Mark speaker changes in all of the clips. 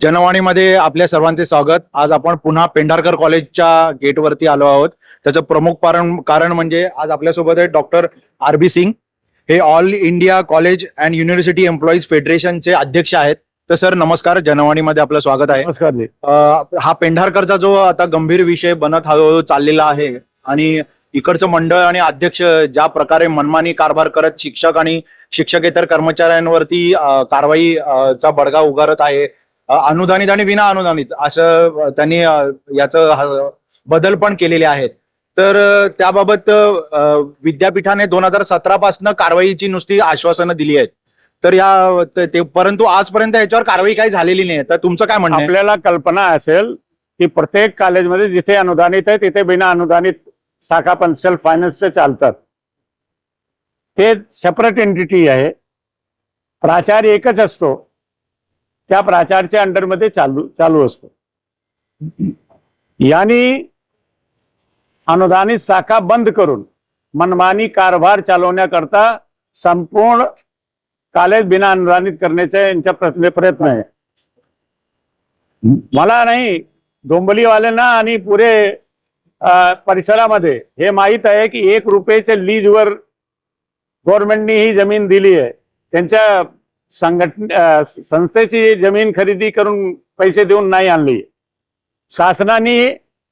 Speaker 1: जनवाणीमध्ये आपल्या सर्वांचे स्वागत. आज आपण पुन्हा पेंढारकर कॉलेजच्या गेटवरती आलो आहोत. त्याचं प्रमुख कारण कारण म्हणजे आज आपल्यासोबत आहे डॉक्टर आर बी सिंग. हे all India college and university employees फेडरेशनचे अध्यक्ष आहेत. तर सर नमस्कार. जनवाणीमध्ये आपलं स्वागत आहे.
Speaker 2: नमस्कार
Speaker 1: हा पेंढारकरचा जो आता गंभीर विषय बनत हळूहळू चाललेला आहे आणि इकडचं मंडळ आणि अध्यक्ष ज्या प्रकारे मनमानी कारभार करत शिक्षक आणि शिक्षकेतर कर्मचाऱ्यांवरती अं, कारवाई अं, चा बडगा उगारत आहे अनुदानित आणि विना अनुदानित असं त्यांनी याच याचं बदल पण केलेले आहेत. तर त्याबाबत विद्यापीठाने दोन हजार सतरा पासून कारवाईची नुसती आश्वासनं दिली आहेत. तर या ते परंतु आजपर्यंत याच्यावर कारवाई काही झालेली नाही. तर तुमचं काय म्हणणं
Speaker 2: आपल्याला कल्पना असेल की प्रत्येक कॉलेजमध्ये जिथे अनुदानित आहे तिथे बिना अनुदानित शाखा पण सेल्फ फायनान्सचे चालतात. ते सेपरेट एंटिटी आहे. प्राचार्य एकच असतो. त्या प्राचार्याच्या अंडरमध्ये चालू चालू असतो. यांनी अनुदानित शाखा बंद करून मनमानी कारभार चालवण्याकरता संपूर्ण कॉलेज बिना अनुदानित करण्याचा यांच्या प्रयत्न प्रयत्न आहे. मला नाही डोंबलीवाल्यांना आणि पुरे परिसरामध्ये हे माहीत आहे की एक रुपयाच्या लीजवर गव्हर्नमेंटनी ही जमीन दिली आहे. त्यांच्या संघटन संस्थेची जमीन खरेदी करून पैसे देऊन नाही आणली. शासनाने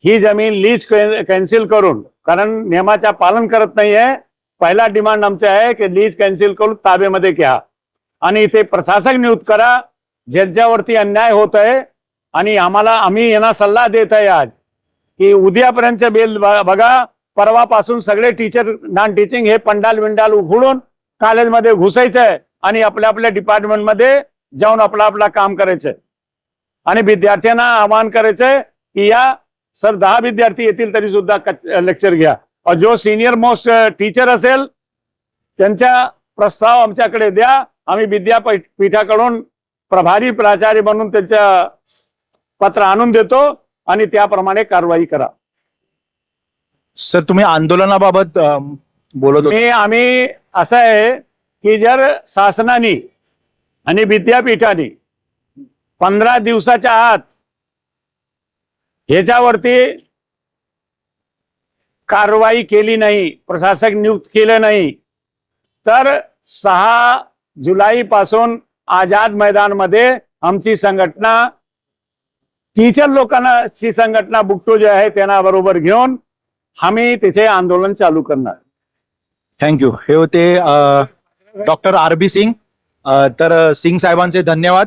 Speaker 2: ही जमीन लीज कॅन्सल करून कारण नियमाच्या पालन करत नाहीये. पहिला डिमांड आमचा आहे की लीज कॅन्सल करून ताब्यामध्ये घ्या. आणि इथे प्रशासक नियुक्त करा ज्यांच्यावरती अन्याय होत आहे आणि आम्हाला आम्ही यांना सल्ला देत आहे आज की उद्यापर्यंत बिल ब- बघा. परवापासून सगळे टीचर नॉन टीचिंग हे पंडाल विंडाल उघडून कॉलेजमध्ये घुसायचंय. आणि आपल्या आपल्या डिपार्टमेंटमध्ये जाऊन आपलं आपलं काम करायचंय. आणि विद्यार्थ्यांना आवाहन करायचंय की या सर दहा विद्यार्थी येतील तरी सुद्धा लेक्चर घ्या. और जो सिनियर मोस्ट टीचर असेल त्यांच्या प्रस्ताव आमच्याकडे द्या. आम्ही विद्यापीठ पीठाकडून प्रभारी प्राचार्य म्हणून त्यांच्या पत्र आणून देतो आणि त्याप्रमाणे कारवाई करा.
Speaker 1: सर तुम्ही आंदोलनाबाबत बोलत
Speaker 2: मी आम्ही असं आहे की जर शासनाने आणि विद्यापीठाने पंधरा दिवसाच्या आत ह्याच्यावरती कारवाई केली नाही प्रशासक नियुक्त केलं नाही तर सहा जुलै पासून आझाद मैदानमध्ये आमची संघटना टीचर लोकांची संघटना बुकटो जे आहे त्यांना बरोबर घेऊन आम्ही तिथे आंदोलन चालू करणार.
Speaker 1: थँक्यू हे होते डॉक्टर आर बी सिंग तर सिंग साहेबांचे धन्यवाद.